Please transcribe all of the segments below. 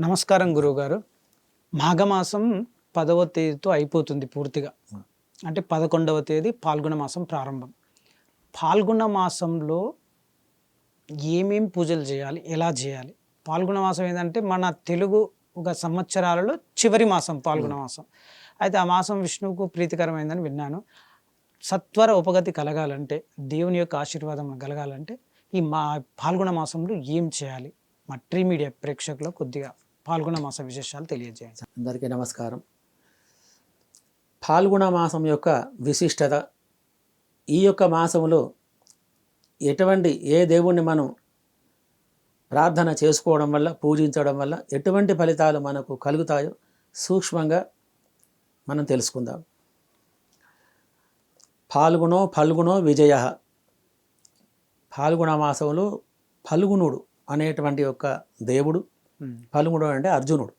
నమస్కారం గురువుగారు. మాఘమాసం పదవ తేదీతో అయిపోతుంది పూర్తిగా. అంటే పదకొండవ తేదీ పాల్గొన మాసం ప్రారంభం. పాల్గొన మాసంలో ఏమేం పూజలు చేయాలి? ఎలా చేయాలి? పాల్గొన మాసం ఏంటంటే మన తెలుగు ఒక సంవత్సరాలలో చివరి మాసం పాల్గొన మాసం. అయితే ఆ మాసం విష్ణువుకు ప్రీతికరమైందని విన్నాను. సత్వర ఉపగతి కలగాలంటే దేవుని యొక్క ఆశీర్వాదం కలగాలంటే ఈ మా పాల్గొన మాసంలో ఏం చేయాలి? మా ట్రీ మీడియా ప్రేక్షకులు కొద్దిగా పాల్గొన మాస విశేషాలు తెలియజేయండి. అందరికీ నమస్కారం. పాల్గొన మాసం యొక్క విశిష్టత ఈ యొక్క మాసంలో ఎటువంటి ఏ దేవుణ్ణి మనం ప్రార్థన చేసుకోవడం వల్ల పూజించడం వల్ల ఎటువంటి ఫలితాలు మనకు కలుగుతాయో సూక్ష్మంగా మనం తెలుసుకుందాం. పాల్గొనో ఫల్గుణో విజయ. పాల్గొన మాసంలో ఫల్గుణుడు అనేటువంటి యొక్క దేవుడు ఫల్గుణుడు అంటే అర్జునుడు.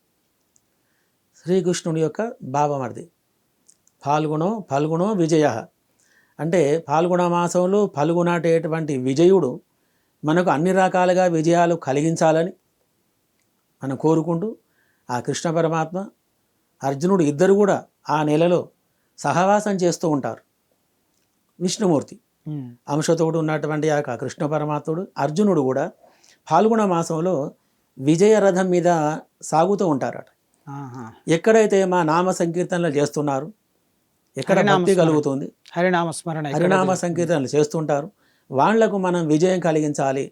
శ్రీకృష్ణుడి యొక్క భావమర్ది ఫాల్గుణో ఫల్గుణో విజయ. అంటే ఫాల్గుణ మాసంలో ఫల్గునాటేటువంటి విజయుడు మనకు అన్ని రకాలుగా విజయాలు కలిగించాలని మనం కోరుకుంటూ ఆ కృష్ణ పరమాత్మ అర్జునుడు ఇద్దరు కూడా ఆ నెలలో సహవాసం చేస్తూ ఉంటారు. విష్ణుమూర్తి. అంశతోడు ఉన్నటువంటి ఆ యొక్క కృష్ణ పరమాత్ముడు అర్జునుడు కూడా ఫాల్గుణ మాసంలో విజయ రథం మీద సాగుతూ ఉంటారట. ఎక్కడైతే మా నామ సంకీర్తనలు చేస్తున్నారు ఎక్కడ భక్తి. కలుగుతుంది హరినామ స్మరణ హరినామ? సంకీర్తనలు చేస్తుంటారు వాళ్ళకు మనం విజయం కలిగించాలి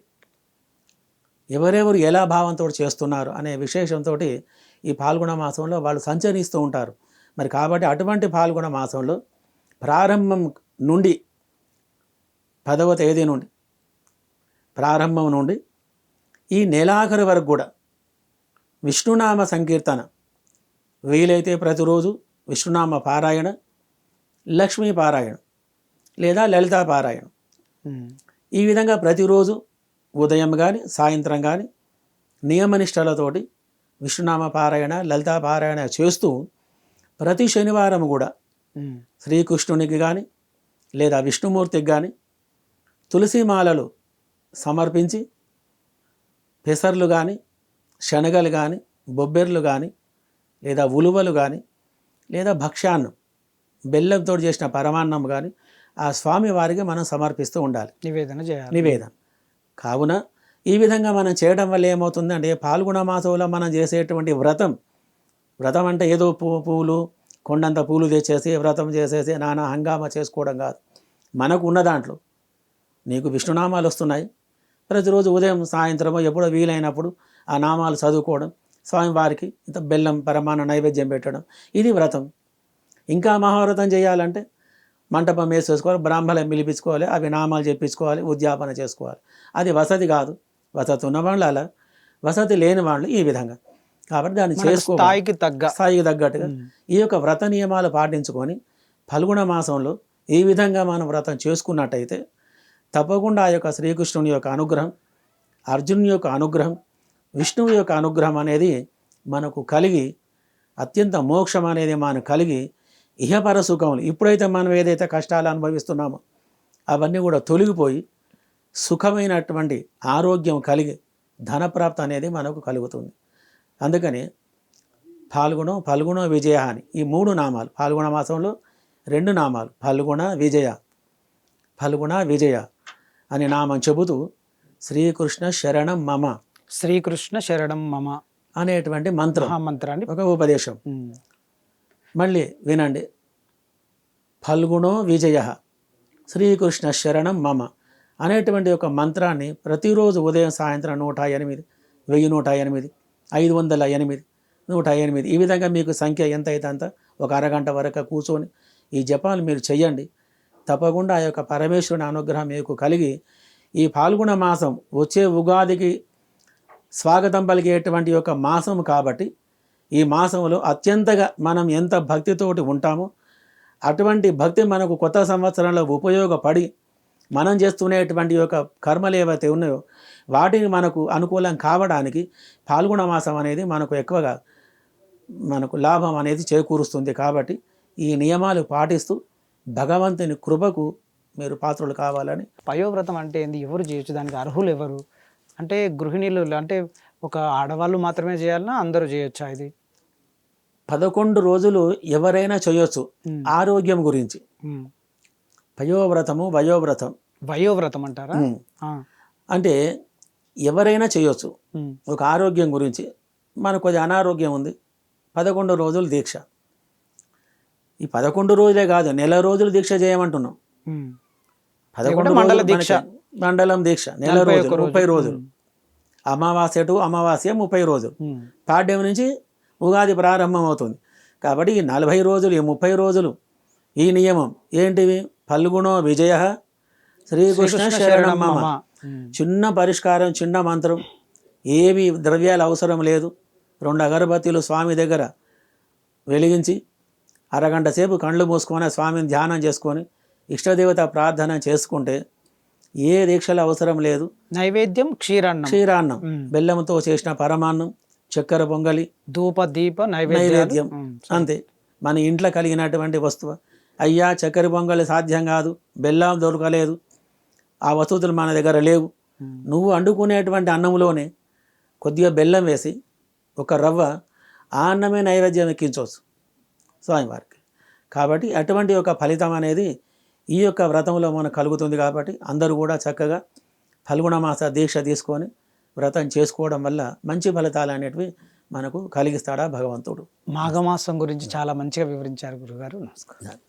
ఎవరెవరు ఎలా భావంతో చేస్తున్నారు అనే విశేషంతో ఈ పాల్గొన మాసంలో వాళ్ళు సంచరిస్తూ ఉంటారు మరి కాబట్టి అటువంటి పాల్గొన మాసంలో ప్రారంభం నుండి పదవ తేదీ నుండి ప్రారంభం నుండి ఈ నెలాఖరు వరకు కూడా విష్ణునామ సంకీర్తన వీలైతే ప్రతిరోజు విష్ణునామ పారాయణ లక్ష్మీ పారాయణ లేదా లలితా పారాయణ. ఈ విధంగా ప్రతిరోజు ఉదయం కానీ సాయంత్రం కానీ నియమనిష్టలతోటి విష్ణునామ పారాయణ లలితా పారాయణ చేస్తూ ప్రతి శనివారం కూడా శ్రీకృష్ణునికి కానీ లేదా విష్ణుమూర్తికి కానీ తులసిమాలలు సమర్పించి పెసర్లు కానీ శనగలు కానీ బొబ్బెర్లు కానీ లేదా ఉలువలు కానీ లేదా భక్ష్యాన్నం బెల్లంతో చేసిన పరమాన్నం కానీ ఆ స్వామి వారికి మనం సమర్పిస్తూ ఉండాలి. నివేదన చేయాలి. నివేదన. కావున ఈ విధంగా మనం చేయడం వల్ల ఏమవుతుందంటే పాల్గొన మాసంలో మనం చేసేటువంటి వ్రతం వ్రతం అంటే ఏదో పూ పూలు కొండంత పూలు తెచ్చేసి వ్రతం చేసేసి నానా హంగామా చేసుకోవడం కాదు. మనకు ఉన్న దాంట్లో నీకు విష్ణునామాలు వస్తున్నాయి ప్రతిరోజు ఉదయం సాయంత్రమో ఎప్పుడో వీలైనప్పుడు ఆ నామాలు చదువుకోవడం స్వామివారికి ఇంత బెల్లం పరమాణ నైవేద్యం పెట్టడం. ఇది వ్రతం. ఇంకా మహావ్రతం చేయాలంటే మంటపం వేసేసుకోవాలి బ్రాహ్మణం పిలిపించుకోవాలి అవి నామాలు చెప్పించుకోవాలి ఉద్యాపన చేసుకోవాలి. అది వసతి కాదు. వసతి ఉన్న వాళ్ళు అలా. వసతి లేని వాళ్ళు ఈ విధంగా. కాబట్టి దాన్ని చేసుకో స్థాయికి తగ్గ. స్థాయికి తగ్గట్టుగా ఈ యొక్క వ్రత నియమాలు పాటించుకొని ఫల్గుణ మాసంలో ఈ విధంగా మనం వ్రతం చేసుకున్నట్టయితే తప్పకుండా ఆ యొక్క శ్రీకృష్ణుని యొక్క అనుగ్రహం అర్జునుని యొక్క అనుగ్రహం విష్ణువు యొక్క అనుగ్రహం అనేది మనకు కలిగి అత్యంత మోక్షం అనేది మనకు కలిగి ఇహపర సుఖములు. ఇప్పుడైతే మనం ఏదైతే కష్టాలు అనుభవిస్తున్నామో అవన్నీ కూడా తొలగిపోయి సుఖమైనటువంటి ఆరోగ్యం కలిగి ధనప్రాప్తి అనేది మనకు కలుగుతుంది. అందుకని పాల్గొనం ఫల్గుణ విజయ అని ఈ మూడు నామాలు. పాల్గొన మాసంలో రెండు నామాలు. ఫల్గుణ విజయ. ఫల్గుణ విజయ. అని నామం చెబుతూ శ్రీకృష్ణ శరణం మమ శ్రీకృష్ణ శరణం మమ అనేటువంటి మంత్రం మహామంత్రాన్ని ఒక ఉపదేశం. మళ్ళీ వినండి. ఫల్గుణో విజయ శ్రీకృష్ణ శరణం మమ అనేటువంటి ఒక మంత్రాన్ని ప్రతిరోజు ఉదయం సాయంత్రం నూట ఎనిమిది వెయ్యి నూట ఎనిమిది ఐదు వందల ఎనిమిది నూట ఎనిమిది. ఈ విధంగా మీకు సంఖ్య ఎంత అయితే అంత ఒక అరగంట వరకు కూర్చొని ఈ జపాలు మీరు చెయ్యండి. తప్పకుండా ఆ యొక్క పరమేశ్వరుని అనుగ్రహం మీకు కలిగి ఈ పాల్గొన మాసం వచ్చే ఉగాదికి స్వాగతం పలికేటువంటి యొక్క మాసం కాబట్టి ఈ మాసంలో అత్యంతగా మనం ఎంత భక్తితోటి ఉంటామో అటువంటి భక్తి మనకు కొత్త సంవత్సరంలో ఉపయోగపడి మనం చేస్తున్నటువంటి యొక్క కర్మలు ఏవైతే ఉన్నాయో వాటిని మనకు అనుకూలం కావడానికి పాల్గొన మాసం అనేది మనకు ఎక్కువగా మనకు లాభం అనేది చేకూరుస్తుంది కాబట్టి ఈ నియమాలు పాటిస్తూ భగవంతుని కృపకు మీరు పాత్రలు కావాలని. పయోవ్రతం అంటే ఏంది? ఎవరు చేయొచ్చు? దానికి అర్హులు ఎవరు? అంటే గృహిణీలు అంటే ఒక ఆడవాళ్ళు మాత్రమే చేయాలన్నా అందరూ చేయొచ్చా ఇది? పదకొండు రోజులు ఎవరైనా చేయొచ్చు. ఆరోగ్యం గురించి. పయోవ్రతము వయోవ్రతం. వయోవ్రతం అంటారా. అంటే ఎవరైనా చేయొచ్చు. ఒక ఆరోగ్యం గురించి. మనకు కొద్ది అనారోగ్యం ఉంది. పదకొండు రోజులు దీక్ష. ఈ పదకొండు రోజులే కాదు నెల రోజులు దీక్ష చేయమంటున్నాం. పదకొండు మండల దీక్ష. మండలం దీక్ష నెల రోజులు. ముప్పై రోజులు అమావాస్య టు అమావాస్య ముప్పై రోజులు. పాడ్యం నుంచి ఉగాది ప్రారంభం అవుతుంది కాబట్టి ఈ నలభై రోజులు ఈ ముప్పై రోజులు ఈ నియమం ఏంటివి ఫల్గుణో విజయ శ్రీకృష్ణ శరణం మమ ఉమ్. చిన్న పరిష్కారం చిన్న మంత్రం ఏవి ద్రవ్యాలు అవసరం లేదు రెండు అగరబత్తీలు స్వామి దగ్గర వెలిగించి అరగంట సేపు కళ్ళు మూసుకొని స్వామిని ధ్యానం చేసుకొని ఇష్టదేవత ప్రార్థన చేసుకుంటే ఏ దీక్షలు అవసరం లేదు. నైవేద్యం క్షీరాన్నం. క్షీరాన్నం. బెల్లంతో చేసిన పరమాన్నం చక్కెర పొంగలి ధూప దీప నైవేద్యం. అంతే. మన ఇంట్లో కలిగినటువంటి వస్తువు. అయ్యా చక్కెర పొంగలి సాధ్యం కాదు. బెల్లం దొరకలేదు. ఆ వస్తువులు మన దగ్గర లేవు. నువ్వు వండుకునేటువంటి అన్నంలోనే కొద్దిగా బెల్లం వేసి ఒక రవ్వ ఆ అన్నమే నైవేద్యం ఎక్కించవచ్చు. స్వామివారికి కాబట్టి అటువంటి ఒక ఫలితం అనేది ఈ యొక్క వ్రతంలో మనకు కలుగుతుంది కాబట్టి అందరూ కూడా చక్కగా ఫల్గుణ మాస దీక్ష తీసుకొని వ్రతం చేసుకోవడం వల్ల మంచి ఫలితాలు అనేటివి మనకు కలిగిస్తాడా భగవంతుడు. మాఘమాసం గురించి చాలా మంచిగా వివరించారు గురుగారు. నమస్కారం.